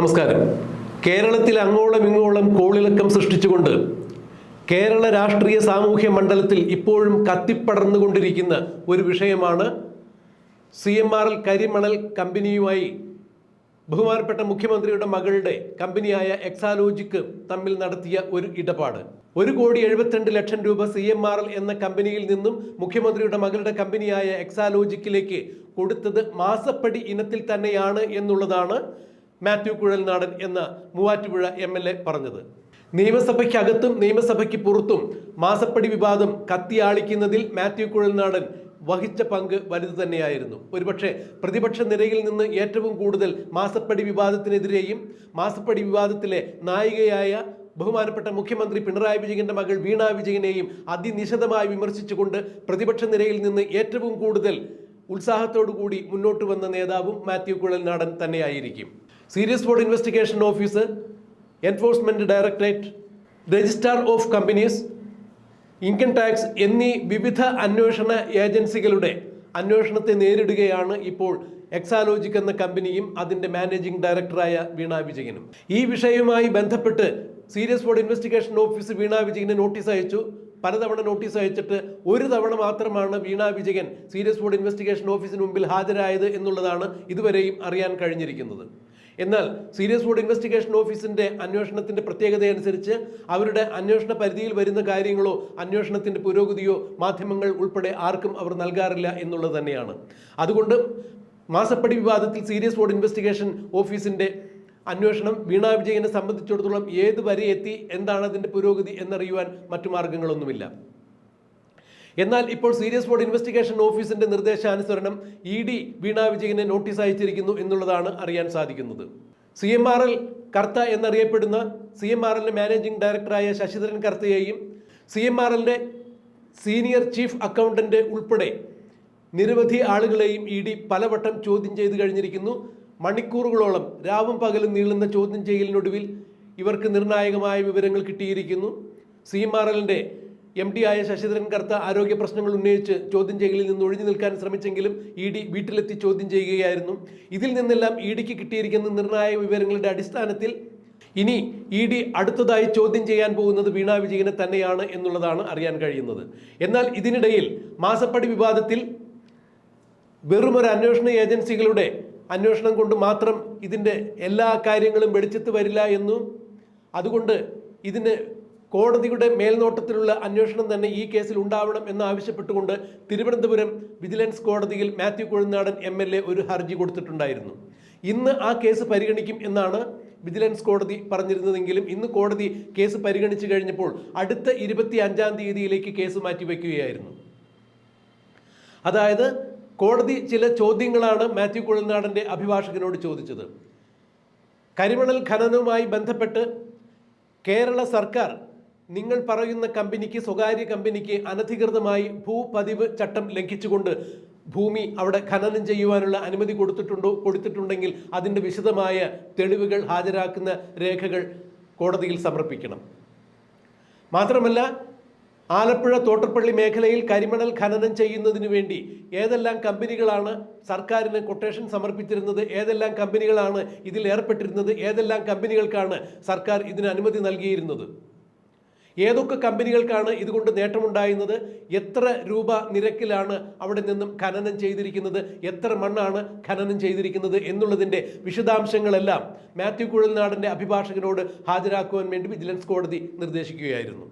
നമസ്കാരം. കേരളത്തിൽ അങ്ങോളം ഇങ്ങോളം കോളിളക്കം സൃഷ്ടിച്ചുകൊണ്ട് കേരള രാഷ്ട്രീയ സാമൂഹ്യ മണ്ഡലത്തിൽ ഇപ്പോഴും കത്തിപ്പടർന്നുകൊണ്ടിരിക്കുന്ന ഒരു വിഷയമാണ് സി എം ആർ എൽ കരിമണൽ കമ്പനിയുമായി ബഹുമാനപ്പെട്ട മുഖ്യമന്ത്രിയുടെ മകളുടെ കമ്പനിയായ എക്സാലോജിക്ക് തമ്മിൽ നടത്തിയ ഒരു ഇടപാട്. ഒരു കോടി എഴുപത്തിരണ്ട് ലക്ഷം രൂപ സി എം ആർ എൽ എന്ന കമ്പനിയിൽ നിന്നും മുഖ്യമന്ത്രിയുടെ മകളുടെ കമ്പനിയായ എക്സാലോജിക്കിലേക്ക് കൊടുത്തത് മാസപ്പടി ഇനത്തിൽ തന്നെയാണ് എന്നുള്ളതാണ് മാത്യു കുഴൽനാടൻ എന്ന മൂവാറ്റുപുഴ എം എൽ എ പറഞ്ഞത്. നിയമസഭയ്ക്കകത്തും നിയമസഭയ്ക്ക് പുറത്തും മാസപ്പടി വിവാദം കത്തിയാളിക്കുന്നതിൽ മാത്യു കുഴൽനാടൻ വഹിച്ച പങ്ക് വലുത് തന്നെയായിരുന്നു. ഒരുപക്ഷെ പ്രതിപക്ഷ നിരയിൽ നിന്ന് ഏറ്റവും കൂടുതൽ മാസപ്പടി വിവാദത്തിനെതിരെയും മാസപ്പടി വിവാദത്തിലെ നായികയായ ബഹുമാനപ്പെട്ട മുഖ്യമന്ത്രി പിണറായി വിജയന്റെ മകൾ വീണ വിജയനെയും അതിനിശിതമായി വിമർശിച്ചുകൊണ്ട് പ്രതിപക്ഷ നിരയിൽ നിന്ന് ഏറ്റവും കൂടുതൽ ഉത്സാഹത്തോടു കൂടി മുന്നോട്ട് വന്ന നേതാവും മാത്യു കുഴൽനാടൻ തന്നെയായിരിക്കും. Serious board investigation office enforcement directorate registrar of companies income tax എന്നീ വിവിധ അന്വേഷണ ഏജൻസികളുടെ അന്വേഷണത്തെ നേരിടുകയാണ് ഇപ്പോൾ എക്സാലോജിക് എന്ന കമ്പനിയും അതിന്റെ മാനേജിംഗ് ഡയറക്ടറായ വീണ വിജയനും. ഈ വിഷയവുമായി ബന്ധപ്പെട്ട് serious board investigation office Veena വിജയന് നോട്ടീസ് അയച്ചു. പലതവണ നോട്ടീസ് അയച്ചിട്ട് ഒരു തവണ മാത്രമാണ് Veena Vijayan serious board investigation ഓഫീസിന് മുമ്പിൽ ഹാജരായത് എന്നുള്ളതാണ് ഇതുവരെയും അറിയാൻ കഴിഞ്ഞിരിക്കുന്നത്. എന്നാൽ സീരിയസ് ഫുഡ് ഇൻവെസ്റ്റിഗേഷൻ ഓഫീസിന്റെ അന്വേഷണത്തിന്റെ പ്രത്യേകതയനുസരിച്ച് അവരുടെ അന്വേഷണ പരിധിയിൽ വരുന്ന കാര്യങ്ങളോ അന്വേഷണത്തിന്റെ പുരോഗതിയോ മാധ്യമങ്ങൾ ഉൾപ്പെടെ ആർക്കും അവർ നൽകാറില്ല എന്നുള്ളത് തന്നെയാണ്. അതുകൊണ്ട് മാസപ്പടി വിവാദത്തിൽ സീരിയസ് ബോർഡ് ഇൻവെസ്റ്റിഗേഷൻ ഓഫീസിന്റെ അന്വേഷണം വീണ വിജയനെ സംബന്ധിച്ചിടത്തോളം ഏത് വരെ എത്തി എന്താണ് അതിന്റെ പുരോഗതി എന്നറിയുവാൻ മറ്റു മാർഗങ്ങളൊന്നുമില്ല. എന്നാൽ ഇപ്പോൾ സീരിയസ് ബോർഡ് ഇൻവെസ്റ്റിഗേഷൻ ഓഫീസിന്റെ നിർദ്ദേശാനുസരണം ഇ ഡി വീണ വിജയനെ നോട്ടീസ് അയച്ചിരിക്കുന്നു എന്നുള്ളതാണ് അറിയാൻ സാധിക്കുന്നത്. C M R L Kartha എന്നറിയപ്പെടുന്ന സി എം ആർ എല്ലിന്റെ മാനേജിംഗ് ഡയറക്ടറായ ശശിധരൻ കർത്തയെയും സി എം ആർ എല്ലിന്റെ സീനിയർ ചീഫ് അക്കൗണ്ടന്റ് ഉൾപ്പെടെ നിരവധി ആളുകളെയും ഇ ഡി പലവട്ടം ചോദ്യം ചെയ്തു കഴിഞ്ഞിരിക്കുന്നു. മണിക്കൂറുകളോളം രാവും പകലും നീളുന്ന ചോദ്യം ചെയ്യലിനൊടുവിൽ ഇവർക്ക് നിർണായകമായ വിവരങ്ങൾ കിട്ടിയിരിക്കുന്നു. സി എം ആർ എല്ലിന്റെ എം ഡി ആയ ശശിധരൻ കർത്ത ആരോഗ്യ പ്രശ്നങ്ങൾ ഉന്നയിച്ച് ചോദ്യം ചെയ്യലിൽ നിന്ന് ഒഴിഞ്ഞു നിൽക്കാൻ ശ്രമിച്ചെങ്കിലും ഇ ഡി വീട്ടിലെത്തി ചോദ്യം ചെയ്യുകയായിരുന്നു. ഇതിൽ നിന്നെല്ലാം ഇ ഡിക്ക് കിട്ടിയിരിക്കുന്ന നിർണായക വിവരങ്ങളുടെ അടിസ്ഥാനത്തിൽ ഇനി ഇ ഡി അടുത്തതായി ചോദ്യം ചെയ്യാൻ പോകുന്നത് വീണ വിജയനെ തന്നെയാണ് എന്നുള്ളതാണ് അറിയാൻ കഴിയുന്നത്. എന്നാൽ ഇതിനിടയിൽ മാസപ്പടി വിവാദത്തിൽ വെറുമൊരു അന്വേഷണ ഏജൻസികളുടെ അന്വേഷണം കൊണ്ട് മാത്രം ഇതിന്റെ എല്ലാ കാര്യങ്ങളും വെളിച്ചത്ത് വരില്ല എന്നും അതുകൊണ്ട് ഇതിന് കോടതിയുടെ മേൽനോട്ടത്തിലുള്ള അന്വേഷണം തന്നെ ഈ കേസിൽ ഉണ്ടാവണം എന്ന് ആവശ്യപ്പെട്ടുകൊണ്ട് തിരുവനന്തപുരം വിജിലൻസ് കോടതിയിൽ Mathew Kuzhalnadan M L A ഒരു ഹർജി കൊടുത്തിട്ടുണ്ടായിരുന്നു. ഇന്ന് ആ കേസ് പരിഗണിക്കും എന്നാണ് വിജിലൻസ് കോടതി പറഞ്ഞിരുന്നതെങ്കിലും ഇന്ന് കോടതി കേസ് പരിഗണിച്ചു കഴിഞ്ഞപ്പോൾ അടുത്ത ഇരുപത്തി അഞ്ചാം തീയതിയിലേക്ക് കേസ് മാറ്റിവെക്കുകയായിരുന്നു അതായത് കോടതി ചില ചോദ്യങ്ങളാണ് മാത്യു കുഴൽനാടന്റെ അഭിഭാഷകനോട് ചോദിച്ചത്. കരിമണൽ ഖനനവുമായി ബന്ധപ്പെട്ട് കേരള സർക്കാർ നിങ്ങൾ പറയുന്ന കമ്പനിക്ക് സ്വകാര്യ കമ്പനിക്ക് അനധികൃതമായി ഭൂപതിവ് ചട്ടം ലംഘിച്ചുകൊണ്ട് ഭൂമി അവിടെ ഖനനം ചെയ്യുവാനുള്ള അനുമതി കൊടുത്തിട്ടുണ്ടോ കൊടുത്തിട്ടുണ്ടെങ്കിൽ അതിന്റെ വിശദമായ തെളിവുകൾ ഹാജരാക്കുന്ന രേഖകൾ കോടതിയിൽ സമർപ്പിക്കണം. മാത്രമല്ല ആലപ്പുഴ തോട്ടപ്പള്ളി മേഖലയിൽ കരിമണൽ ഖനനം ചെയ്യുന്നതിന് വേണ്ടി ഏതെല്ലാം കമ്പനികളാണ് സർക്കാരിന് കൊട്ടേഷൻ സമർപ്പിച്ചിരുന്നത് ഏതെല്ലാം കമ്പനികളാണ് ഇതിൽ ഏർപ്പെട്ടിരുന്നത് ഏതെല്ലാം കമ്പനികൾക്കാണ് സർക്കാർ ഇതിന് അനുമതി നൽകിയിരുന്നത്? ഏതൊക്കെ കമ്പനികൾക്കാണ് ഇതുകൊണ്ട് നേട്ടമുണ്ടായിരുന്നത്? എത്ര രൂപ നിരക്കിലാണ് അവിടെ നിന്നും ഖനനം ചെയ്തിരിക്കുന്നത്? എത്ര മണ്ണാണ് ഖനനം ചെയ്തിരിക്കുന്നത് എന്നുള്ളതിന്റെ വിശദാംശങ്ങളെല്ലാം മാത്യു കുഴൽനാടന്റെ അഭിഭാഷകനോട് ഹാജരാക്കുവാൻ വേണ്ടി വിജിലൻസ് കോടതി നിർദ്ദേശിക്കുകയായിരുന്നു.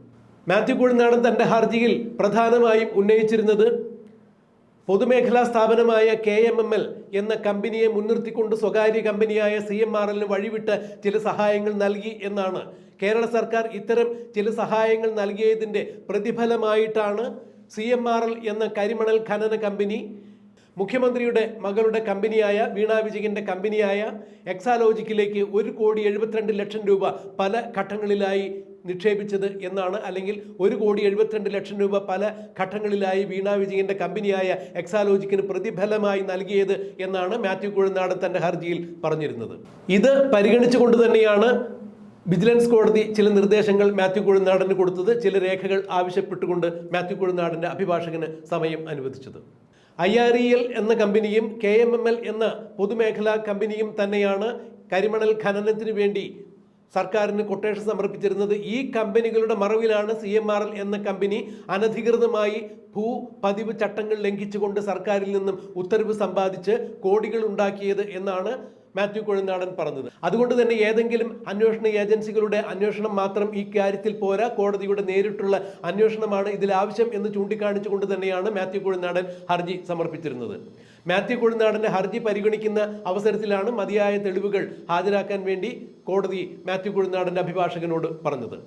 മാത്യു കുഴൽനാടൻ തന്റെ ഹർജിയിൽ പ്രധാനമായും ഉന്നയിച്ചിരുന്നത് പൊതുമേഖലാ സ്ഥാപനമായ കെ എം എം എൽ എന്ന കമ്പനിയെ മുൻനിർത്തിക്കൊണ്ട് സ്വകാര്യ കമ്പനിയായ സി എം ആർ എല്ലിന് വഴിവിട്ട് ചില സഹായങ്ങൾ നൽകി എന്നാണ്. കേരള സർക്കാർ ഇത്തരം ചില സഹായങ്ങൾ നൽകിയതിന്റെ പ്രതിഫലമായിട്ടാണ് സി എം ആർ എൽ എന്ന കരിമണൽ ഖനന കമ്പനി മുഖ്യമന്ത്രിയുടെ മകളുടെ കമ്പനിയായ വീണ വിജയന്റെ കമ്പനിയായ എക്സാലോജിക്കിലേക്ക് ഒരു കോടി എഴുപത്തിരണ്ട് ലക്ഷം രൂപ പല ഘട്ടങ്ങളിലായി നിക്ഷേപിച്ചത് എന്നാണ്. അല്ലെങ്കിൽ ഒരു കോടി എഴുപത്തിരണ്ട് ലക്ഷം രൂപ പല ഘട്ടങ്ങളിലായി വീണ വിജയന്റെ കമ്പനിയായ എക്സാലോജിക്കിന് പ്രതിഫലമായി നൽകിയത് എന്നാണ് മാത്യു കുഴനാട് തന്റെ ഹർജിയിൽ പറഞ്ഞിരുന്നത്. ഇത് പരിഗണിച്ചുകൊണ്ട് തന്നെയാണ് വിജിലൻസ് കോടതി ചില നിർദ്ദേശങ്ങൾ മാത്യു കുഴനാടിന് കൊടുത്തത്. ചില രേഖകൾ ആവശ്യപ്പെട്ടുകൊണ്ട് മാത്യു കുഴനാടന്റെ അഭിഭാഷകന് സമയം അനുവദിച്ചത്. ഐ ആർ ഇ എൽ എന്ന കമ്പനിയും കെ എം എം എൽ എന്ന പൊതുമേഖലാ കമ്പനിയും തന്നെയാണ് കരിമണൽ ഖനനത്തിന് വേണ്ടി സർക്കാരിന് കൊട്ടേഷൻ സമർപ്പിച്ചിരുന്നത് ഈ കമ്പനികളുടെ മറവിലാണ് സി എം ആർ എൽ എന്ന കമ്പനി അനധികൃതമായി ഭൂ പതിവ് ചട്ടങ്ങൾ ലംഘിച്ചുകൊണ്ട് സർക്കാരിൽ നിന്നും ഉത്തരവ് സമ്പാദിച്ച് കോടികൾ ഉണ്ടാക്കിയത് എന്നാണ് മാത്യു കൊഴുനാടൻ പറഞ്ഞത്. അതുകൊണ്ട് തന്നെ ഏതെങ്കിലും അന്വേഷണ ഏജൻസികളുടെ അന്വേഷണം മാത്രം ഈ കാര്യത്തിൽ പോരാ. കോടതിയുടെ നേരിട്ടുള്ള അന്വേഷണമാണ് ഇതിൽ ആവശ്യം എന്ന് ചൂണ്ടിക്കാണിച്ചുകൊണ്ട് തന്നെയാണ് മാത്യു കൊഴുനാടൻ ഹർജി സമർപ്പിച്ചിരുന്നത്. മാത്യു കുഴുനാടന്റെ ഹർജി പരിഗണിക്കുന്ന അവസരത്തിലാണ് മതിയായ തെളിവുകൾ ഹാജരാക്കാൻ വേണ്ടി കോടതി മാത്യു കുഴുനാടന്റെ അഭിഭാഷകനോട് പറഞ്ഞത്.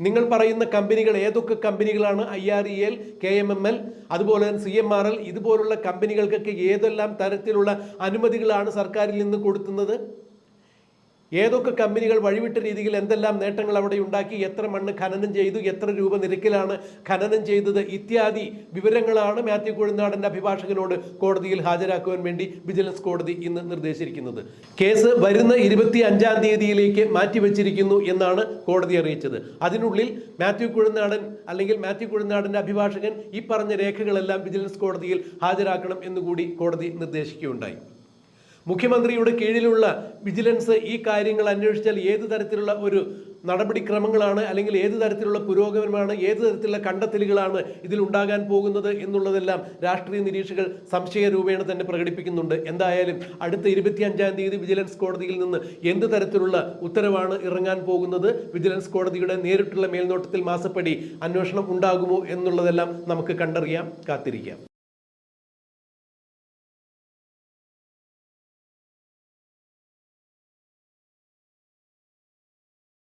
നിങ്ങൾ പറയുന്ന കമ്പനികൾ ഏതൊക്കെ കമ്പനികളാണ് I R E L K M M L അതുപോലെ തന്നെ സി എം ആർ എൽ ഇതുപോലുള്ള കമ്പനികൾക്കൊക്കെ ഏതെല്ലാം തരത്തിലുള്ള അനുമതികളാണ് സർക്കാരിൽ നിന്ന് കൊടുക്കുന്നത് ഏതൊക്കെ കമ്പനികൾ വഴിവിട്ട രീതിയിൽ എന്തെല്ലാം നേട്ടങ്ങൾ അവിടെ ഉണ്ടാക്കി എത്ര മണ്ണ് ഖനനം ചെയ്തു എത്ര രൂപ നിരക്കിലാണ് ഖനനം ചെയ്തത് ഇത്യാദി വിവരങ്ങളാണ് മാത്യു കുഴനാടന്റെ അഭിഭാഷകനോട് കോടതിയിൽ ഹാജരാക്കുവാൻ വേണ്ടി വിജിലൻസ് കോടതി ഇന്ന് നിർദ്ദേശിച്ചിരിക്കുന്നത്. കേസ് വരുന്ന ഇരുപത്തി അഞ്ചാം തീയതിയിലേക്ക് മാറ്റിവെച്ചിരിക്കുന്നു എന്നാണ് കോടതി അറിയിച്ചത്. അതിനുള്ളിൽ മാത്യു കുഴനാടൻ അല്ലെങ്കിൽ മാത്യു കുഴനാടന്റെ അഭിഭാഷകൻ ഈ പറഞ്ഞ രേഖകളെല്ലാം വിജിലൻസ് കോടതിയിൽ ഹാജരാക്കണം എന്നുകൂടി കോടതി നിർദ്ദേശിക്കുകയുണ്ടായി. മുഖ്യമന്ത്രിയുടെ കീഴിലുള്ള വിജിലൻസ് ഈ കാര്യങ്ങൾ അന്വേഷിച്ചാൽ ഏത് തരത്തിലുള്ള ഒരു നടപടിക്രമങ്ങളാണ് അല്ലെങ്കിൽ ഏത് തരത്തിലുള്ള പുരോഗമനമാണ് ഏത് തരത്തിലുള്ള കണ്ടെത്തലുകളാണ് ഇതിൽ ഉണ്ടാകാൻ പോകുന്നത് എന്നുള്ളതെല്ലാം രാഷ്ട്രീയ നിരീക്ഷകർ സംശയരൂപേണ തന്നെ പ്രകടിപ്പിക്കുന്നുണ്ട്. എന്തായാലും അടുത്ത ഇരുപത്തിയഞ്ചാം തീയതി വിജിലൻസ് കോടതിയിൽ നിന്ന് എന്ത് തരത്തിലുള്ള ഉത്തരവാണ് ഇറങ്ങാൻ പോകുന്നത്? വിജിലൻസ് കോടതിയുടെ നേരിട്ടുള്ള മേൽനോട്ടത്തിൽ മാസപ്പടി അന്വേഷണം ഉണ്ടാകുമോ എന്നുള്ളതെല്ലാം നമുക്ക് കണ്ടറിയാം കാത്തിരിക്കാം.